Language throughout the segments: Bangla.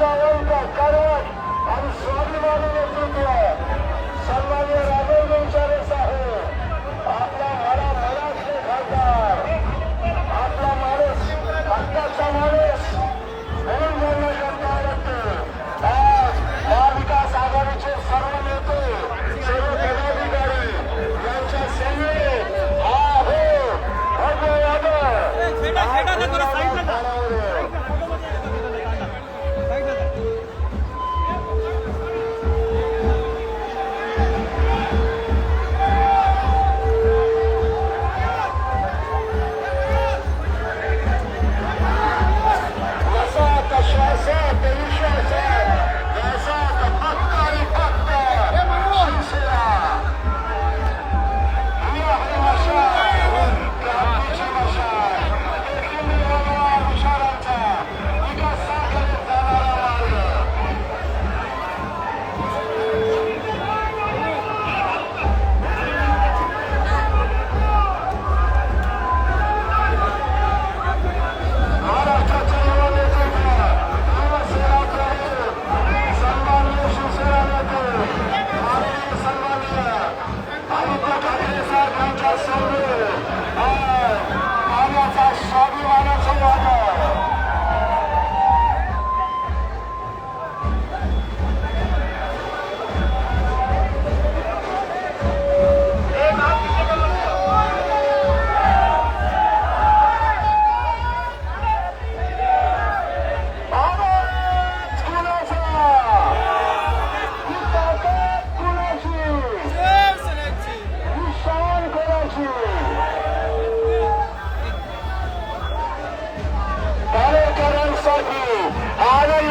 शाळांचा कारवाई आणि स्वाभिमानाने सन्मान्य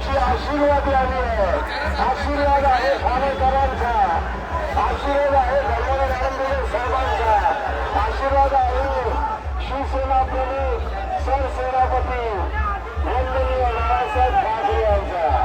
বলছি আশীর্বাদে আমি আশীর্বাদ আহে সামে করানছা আশীর্বাদ আহে ধর্মের আনন্দের সর্বাংশা আশীর্বাদ আহে শিবসেনা প্রমুখ সর সেনাপতি বন্দনীয় নারায়ণ সাহেব ঠাকুর